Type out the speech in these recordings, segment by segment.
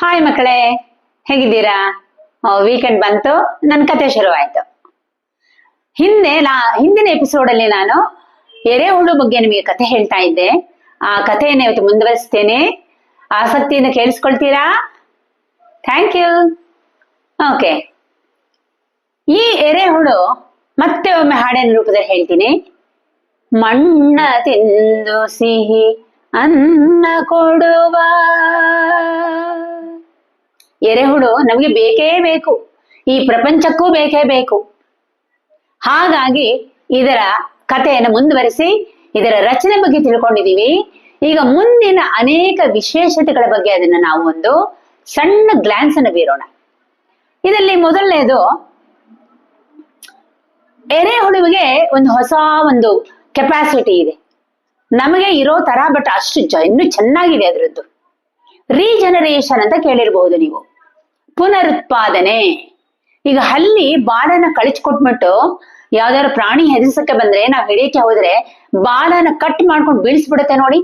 Hi ಮಕ್ಕಳೇ, ಹೇಗಿದ್ದೀರಾ? Weekend ಬಂತು ನನ್ನ ಕತೆ ಶುರುವಾಯ್ತು. ಹಿಂದೆ ನಾ, ಹಿಂದಿನ ಎಪಿಸೋಡ್ ಅಲ್ಲಿ ನಾನು ಎರೆಹುಳು ಬಗ್ಗೆ ನಿಮಗೆ ಕತೆ ಹೇಳ್ತಾ ಇದ್ದೆ. ಆ ಕಥೆಯನ್ನು ಇವತ್ತು ಮುಂದುವರಿಸ್ತೇನೆ. ಆಸಕ್ತಿಯಿಂದ ಕೇಳಿಸ್ಕೊಳ್ತೀರಾ? ಥ್ಯಾಂಕ್ ಯು ಓಕೆ ಈ ಎರೆಹುಳು ಮತ್ತೆ ಒಮ್ಮೆ ಹಾಡಿನ ರೂಪದಲ್ಲಿ ಹೇಳ್ತೀನಿ. ಮಣ್ಣ ತಿಂದು ಸಿಹಿ ಅನ್ನ ಕೊಡುವ ಎರೆಹುಳು ನಮಗೆ ಬೇಕೇ ಬೇಕು. ಈ ಪ್ರಪಂಚಕ್ಕೂ ಬೇಕೇ ಬೇಕು. ಹಾಗಾಗಿ ಇದರ ಕಥೆಯನ್ನು ಮುಂದುವರಿಸಿ, ಇದರ ರಚನೆ ಬಗ್ಗೆ ತಿಳ್ಕೊಂಡಿದ್ದೀವಿ. ಈಗ ಮುಂದಿನ ಅನೇಕ ವಿಶೇಷತೆಗಳ ಬಗ್ಗೆ ಅದನ್ನ ನಾವು ಒಂದು ಸಣ್ಣ ಗ್ಲಾನ್ಸ್ ಅನ್ನು ಬೀರೋಣ. ಇದರಲ್ಲಿ ಮೊದಲನೇದು ಎರೆಹುಳುವಿಗೆ ಒಂದು ಹೊಸ ಒಂದು ಕೆಪಾಸಿಟಿ ಇದೆ. ನಮಗೆ ಇರೋ ತರ ಬಟ್ ಅಷ್ಟು ಜ- ಇನ್ನೂ ಚೆನ್ನಾಗಿದೆ ಅದರದ್ದು. ರೀಜನರೇಷನ್ ಅಂತ ಕೇಳಿರಬಹುದು ನೀವು. ಪುನರುತ್ಪಾದನೆ. ಈಗ ಹಲ್ಲಿ ಬಾಲನ ಕಳಿಸ್ಕೊಟ್ಬಿಟ್ಟು ಯಾವ್ದಾದ್ರು ಪ್ರಾಣಿ ಹೆದರ್ಸಕ್ಕೆ ಬಂದ್ರೆ, ನಾವ್ ಹಿಡಿಯಕ್ಕೆ ಹೋದ್ರೆ ಬಾಲನ ಕಟ್ ಮಾಡ್ಕೊಂಡು ಬೀಳಿಸ್ಬಿಡುತ್ತೆ ನೋಡಿ.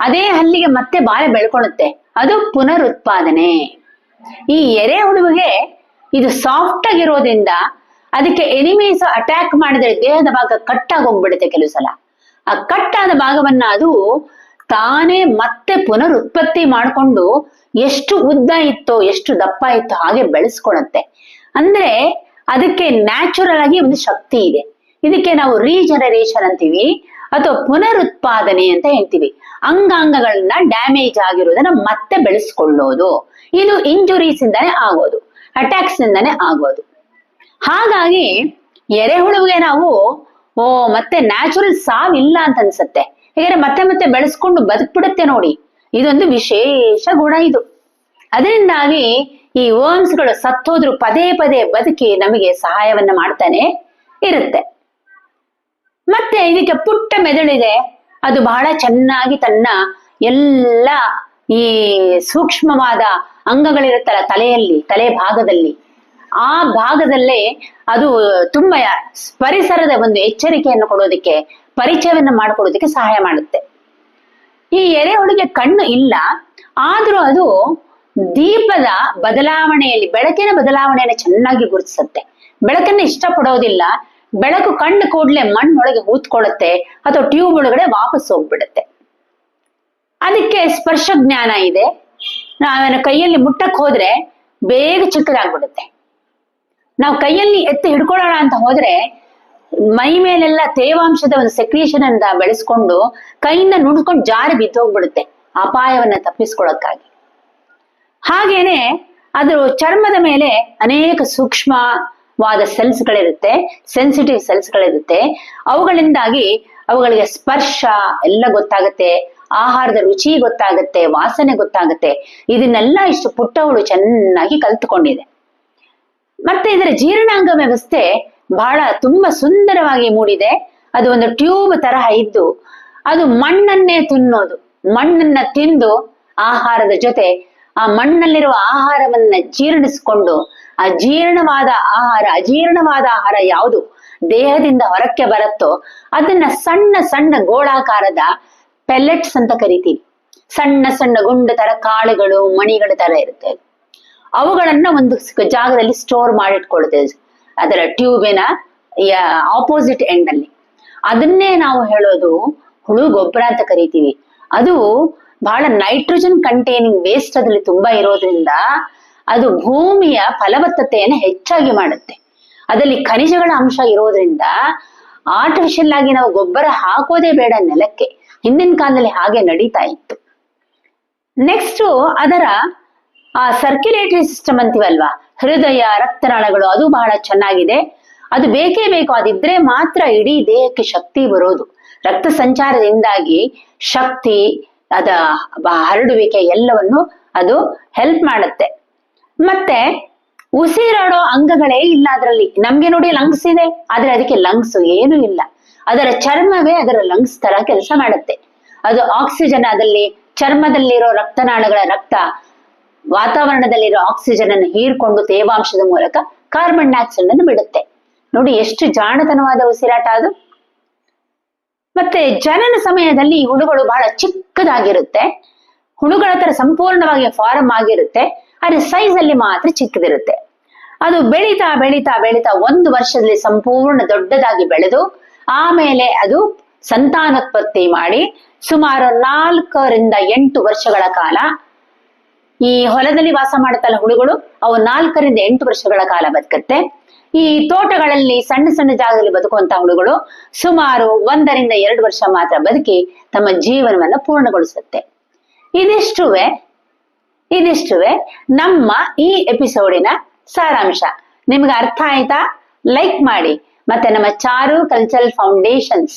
ಅದೇ ಹಲ್ಲಿಗೆ ಮತ್ತೆ ಬಾಲ ಬೆಳ್ಕೊಳುತ್ತೆ ಅದು ಪುನರುತ್ಪಾದನೆ. ಈ ಎರೆ ಎರೆಹುಳುವಿಗೆ ಇದು ಸಾಫ್ಟ್ ಆಗಿರೋದ್ರಿಂದ ಅದಕ್ಕೆ ಎನಿಮೀಸ್ ಅಟ್ಯಾಕ್ ಮಾಡಿದ್ರೆ ದೇಹದ ಭಾಗ ಕಟ್ ಆಗೋಗ್ಬಿಡುತ್ತೆ ಕೆಲವು ಸಲ. ಆ ಕಟ್ ಆದ ಭಾಗವನ್ನ ಅದು ತಾನೇ ಮತ್ತೆ ಪುನರುತ್ಪತ್ತಿ ಮಾಡಿಕೊಂಡು ಎಷ್ಟು ಉದ್ದ ಇತ್ತೋ, ಎಷ್ಟು ದಪ್ಪ ಇತ್ತೋ ಹಾಗೆ ಬೆಳೆಸ್ಕೊಳತ್ತೆ. ಅಂದ್ರೆ ಅದಕ್ಕೆ ನ್ಯಾಚುರಲ್ ಆಗಿ ಒಂದು ಶಕ್ತಿ ಇದೆ. ಇದಕ್ಕೆ ನಾವು ರೀಜನರೇಷನ್ ಅಂತೀವಿ, ಅಥವಾ ಪುನರುತ್ಪಾದನೆ ಅಂತ ಹೇಳ್ತೀವಿ. ಅಂಗಾಂಗಗಳನ್ನ ಡ್ಯಾಮೇಜ್ ಆಗಿರೋದನ್ನ ಮತ್ತೆ ಬೆಳೆಸ್ಕೊಳ್ಳೋದು. ಇದು ಇಂಜುರೀಸ್ ಇಂದಾನೆ ಆಗೋದು ಅಟ್ಯಾಕ್ಸ್ ಇಂದಾನೆ ಆಗೋದು. ಹಾಗಾಗಿ ಎರೆಹುಳುವಿಗೆ ನಾವು, ಓ, ಮತ್ತೆ ನ್ಯಾಚುರಲ್ ಸಾವಿಲ್ಲ ಅಂತ ಅನ್ಸತ್ತೆ. ಯಾಕಂದ್ರೆ ಮತ್ತೆ ಮತ್ತೆ ಬೆಳೆಸ್ಕೊಂಡು ಬದುಕ್ಬಿಡುತ್ತೆ ನೋಡಿ. ಇದೊಂದು ವಿಶೇಷ ಗುಣ ಇದು. ಅದರಿಂದಾಗಿ ಈ ವರ್ಮ್ಸ್ಗಳು ಗಳು ಸತ್ತೋದ್ರು ಪದೇ ಪದೇ ಬದುಕಿ ನಮಗೆ ಸಹಾಯವನ್ನ ಮಾಡ್ತಾನೆ ಇರುತ್ತೆ. ಮತ್ತೆ ಇದಕ್ಕೆ ಪುಟ್ಟ ಮೆದುಳಿದೆ. ಅದು ಬಹಳ ಚೆನ್ನಾಗಿ ತನ್ನ ಎಲ್ಲ ಈ ಸೂಕ್ಷ್ಮವಾದ ಅಂಗಗಳಿರುತ್ತಲ್ಲ ತಲೆಯಲ್ಲಿ, ತಲೆ ಭಾಗದಲ್ಲಿ. ಆ ಭಾಗದಲ್ಲೇ ಅದು ತುಂಬಾ ಪರಿಸರದ ಒಂದು ಎಚ್ಚರಿಕೆಯನ್ನು ಕೊಡೋದಕ್ಕೆ, ಪರಿಚಯವನ್ನು ಮಾಡಿಕೊಡೋದಕ್ಕೆ ಸಹಾಯ ಮಾಡುತ್ತೆ. ಈ ಎರೆಹುಳಿಗೆ ಕಣ್ಣು ಇಲ್ಲ, ಆದ್ರೂ ಅದು ದೀಪದ ಬದಲಾವಣೆಯಲ್ಲಿ, ಬೆಳಕಿನ ಬದಲಾವಣೆಯನ್ನು ಚೆನ್ನಾಗಿ ಗುರುತಿಸುತ್ತೆ. ಬೆಳಕನ್ನ ಇಷ್ಟಪಡೋದಿಲ್ಲ. ಬೆಳಕು ಕಣ್ಣು ಕೂಡ್ಲೆ ಮಣ್ಣೊಳಗೆ ಹೂತ್ಕೊಳ್ಳುತ್ತೆ ಅಥವಾ ಟ್ಯೂಬ್ ಒಳಗಡೆ ವಾಪಸ್ ಹೋಗ್ಬಿಡುತ್ತೆ. ಅದಕ್ಕೆ ಸ್ಪರ್ಶ ಜ್ಞಾನ ಇದೆ. ನಾವೇನು ಕೈಯಲ್ಲಿ ಮುಟ್ಟಕ್ ಹೋದ್ರೆ ಬೇಗ ಚಿಕ್ಕದಾಗ್ಬಿಡುತ್ತೆ. ನಾವು ಕೈಯಲ್ಲಿ ಎತ್ತಿ ಹಿಡ್ಕೊಳ್ಳೋಣ ಅಂತ ಹೋದ್ರೆ ಮೈ ಮೇಲೆಲ್ಲ ತೇವಾಂಶದ ಒಂದು ಸೆಕ್ರಿಯೇಷನ್ ಅಂತ ಬೆಳೆಸ್ಕೊಂಡು ಕೈಯಿಂದ ನುಡ್ಕೊಂಡು ಜಾರಿ ಬಿದ್ದೋಗ್ಬಿಡುತ್ತೆ ಅಪಾಯವನ್ನ ತಪ್ಪಿಸ್ಕೊಳಕ್ಕಾಗಿ ಹಾಗೇನೆ ಅದು ಚರ್ಮದ ಮೇಲೆ ಅನೇಕ ಸೂಕ್ಷ್ಮವಾದ ಸೆಲ್ಸ್ ಗಳಿರುತ್ತೆ ಸೆನ್ಸಿಟಿವ್ ಸೆಲ್ಸ್ ಗಳಿರುತ್ತೆ. ಅವುಗಳಿಂದಾಗಿ ಅವುಗಳಿಗೆ ಸ್ಪರ್ಶ ಎಲ್ಲ ಗೊತ್ತಾಗುತ್ತೆ, ಆಹಾರದ ರುಚಿ ಗೊತ್ತಾಗುತ್ತೆ, ವಾಸನೆ ಗೊತ್ತಾಗುತ್ತೆ. ಇದನ್ನೆಲ್ಲ ಇಷ್ಟು ಪುಟ್ಟವಳು ಚೆನ್ನಾಗಿ ಕಲ್ತುಕೊಂಡಿದೆ. ಮತ್ತೆ ಇದರ ಜೀರ್ಣಾಂಗ ವ್ಯವಸ್ಥೆ ಬಹಳ ತುಂಬಾ ಸುಂದರವಾಗಿ ಮೂಡಿದೆ. ಅದು ಒಂದು ಟ್ಯೂಬ್ ತರಹ ಇದ್ದು, ಅದು ಮಣ್ಣನ್ನೇ ತಿನ್ನೋದು. ಮಣ್ಣನ್ನ ತಿಂದು ಆಹಾರದ ಜೊತೆ ಆ ಮಣ್ಣಲ್ಲಿರುವ ಆಹಾರವನ್ನ ಜೀರ್ಣಿಸ್ಕೊಂಡು, ಆ ಜೀರ್ಣವಾದ ಆಹಾರ, ಅಜೀರ್ಣವಾದ ಆಹಾರ ಯಾವುದು ದೇಹದಿಂದ ಹೊರಕ್ಕೆ ಬರುತ್ತೋ, ಅದನ್ನ ಸಣ್ಣ ಸಣ್ಣ ಗೋಳಾಕಾರದ ಪೆಲೆಟ್ಸ್ ಅಂತ ಕರಿತೀವಿ. ಸಣ್ಣ ಸಣ್ಣ ಗುಂಡು ತರ ಕಾಳುಗಳು, ಮಣಿಗಳ ತರ ಇರುತ್ತೆ ಅವುಗಳನ್ನ ಒಂದು ಜಾಗದಲ್ಲಿ ಸ್ಟೋರ್ ಮಾಡಿಟ್ಕೊಳ್ತೇವೆ. ಅದರ ಟ್ಯೂಬಿನ ಆಪೋಸಿಟ್ ಎಂಡ್ ಅಲ್ಲಿ. ಅದನ್ನೇ ನಾವು ಹೇಳೋದು ಹುಳು ಗೊಬ್ಬರ ಅಂತ ಕರಿತೀವಿ. ಅದು ಬಹಳ ನೈಟ್ರೋಜನ್ ಕಂಟೈನಿಂಗ್ ವೇಸ್ಟ್ ಅದ್ರಲ್ಲಿ ತುಂಬಾ ಇರೋದ್ರಿಂದ ಅದು ಭೂಮಿಯ ಫಲವತ್ತತೆಯನ್ನು ಹೆಚ್ಚಾಗಿ ಮಾಡುತ್ತೆ. ಅದರಲ್ಲಿ ಖನಿಜಗಳ ಅಂಶ ಇರೋದ್ರಿಂದ ಆರ್ಟಿಫಿಷಿಯಲ್ ಆಗಿ ನಾವು ಗೊಬ್ಬರ ಹಾಕೋದೇ ಬೇಡ ನೆಲಕ್ಕೆ. ಹಿಂದಿನ ಕಾಲದಲ್ಲಿ ಹಾಗೆ ನಡೀತಾ ಇತ್ತು. ನೆಕ್ಸ್ಟ್ ಅದರ ಆ ಸರ್ಕ್ಯುಲೇಟರಿ ಸಿಸ್ಟಮ್ ಅಂತೀವಲ್ವಾ? ಹೃದಯ, ರಕ್ತನಾಳಗಳು, ಅದು ಬಹಳ ಚೆನ್ನಾಗಿದೆ. ಅದು ಬೇಕೇ ಬೇಕು, ಅದಿದ್ರೆ ಮಾತ್ರ ಇಡೀ ದೇಹಕ್ಕೆ ಶಕ್ತಿ ಬರೋದು. ರಕ್ತ ಸಂಚಾರದಿಂದಾಗಿ ಶಕ್ತಿ, ಅದ ಹರಡುವಿಕೆ ಎಲ್ಲವನ್ನು ಅದು ಹೆಲ್ಪ್ ಮಾಡುತ್ತೆ. ಮತ್ತೆ ಉಸಿರಾಡೋ ಅಂಗಗಳೇ ಇಲ್ಲ ಅದರಲ್ಲಿ. ನಮ್ಗೆ ನೋಡಿ ಲಂಗ್ಸ್ ಇದೆ, ಆದ್ರೆ ಅದಕ್ಕೆ ಲಂಗ್ಸ್ ಏನು ಇಲ್ಲ. ಅದರ ಚರ್ಮವೇ ಅದರ ಲಂಗ್ಸ್ ತರ ಕೆಲಸ ಮಾಡುತ್ತೆ. ಅದು ಆಕ್ಸಿಜನ್ ಅದಲ್ಲಿ ಚರ್ಮದಲ್ಲಿರೋ ರಕ್ತನಾಳಗಳ ರಕ್ತ ವಾತಾವರಣದಲ್ಲಿರೋ ಆಕ್ಸಿಜನ್ ಅನ್ನು ಹೀರ್ಕೊಂಡು ತೇವಾಂಶದ ಮೂಲಕ ಕಾರ್ಬನ್ ಡೈಆಕ್ಸೈಡ್ ಅನ್ನು ಬಿಡುತ್ತೆ. ನೋಡಿ ಎಷ್ಟು ಜಾಣತನವಾದ ಉಸಿರಾಟ ಅದು. ಮತ್ತೆ ಜನನ ಸಮಯದಲ್ಲಿ ಹುಳುಗಳು ಬಹಳ ಚಿಕ್ಕದಾಗಿರುತ್ತೆ. ಹುಳುಗಳ ತರ ಸಂಪೂರ್ಣವಾಗಿ ಫಾರಂ ಆಗಿರುತ್ತೆ. ಆದ್ರೆ ಸೈಜ್ ಅಲ್ಲಿ ಮಾತ್ರ ಚಿಕ್ಕದಿರುತ್ತೆ. ಅದು ಬೆಳೀತಾ ಬೆಳೀತಾ ಬೆಳೀತಾ ಒಂದು ವರ್ಷದಲ್ಲಿ ಸಂಪೂರ್ಣ ದೊಡ್ಡದಾಗಿ ಬೆಳೆದು, ಆಮೇಲೆ ಅದು ಸಂತಾನೋತ್ಪತ್ತಿ ಮಾಡಿ ಸುಮಾರು ನಾಲ್ಕರಿಂದ ಎಂಟು ವರ್ಷಗಳ ಕಾಲ ಈ ಹೊಲದಲ್ಲಿ ವಾಸ ಮಾಡುತ್ತಲ್ಲ ಹುಳುಗಳು ಅವು ನಾಲ್ಕರಿಂದ ಎಂಟು ವರ್ಷಗಳ ಕಾಲ ಬದುಕುತ್ತೆ. ಈ ತೋಟಗಳಲ್ಲಿ ಸಣ್ಣ ಸಣ್ಣ ಜಾಗದಲ್ಲಿ ಬದುಕುವಂತಹ ಹುಳುಗಳು ಸುಮಾರು ಒಂದರಿಂದ ಎರಡು ವರ್ಷ ಮಾತ್ರ ಬದುಕಿ ತಮ್ಮ ಜೀವನವನ್ನ ಪೂರ್ಣಗೊಳಿಸುತ್ತೆ. ಇದಿಷ್ಟುವೆ ಇದಿಷ್ಟುವೆ ನಮ್ಮ ಈ ಎಪಿಸೋಡಿನ ಸಾರಾಂಶ. ನಿಮ್ಗೆ ಅರ್ಥ ಆಯ್ತಾ? ಲೈಕ್ ಮಾಡಿ, ಮತ್ತೆ ನಮ್ಮ ಚಾರು ಕಲ್ಚರಲ್ ಫೌಂಡೇಶನ್ಸ್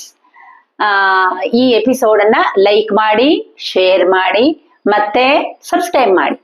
ಈ ಎಪಿಸೋಡ್ ಅನ್ನ ಲೈಕ್ ಮಾಡಿ, ಶೇರ್ ಮಾಡಿ. ಮತ್ತೆ ಸಬ್ಸ್ಕ್ರೈಬ್ ಮಾಡಿ.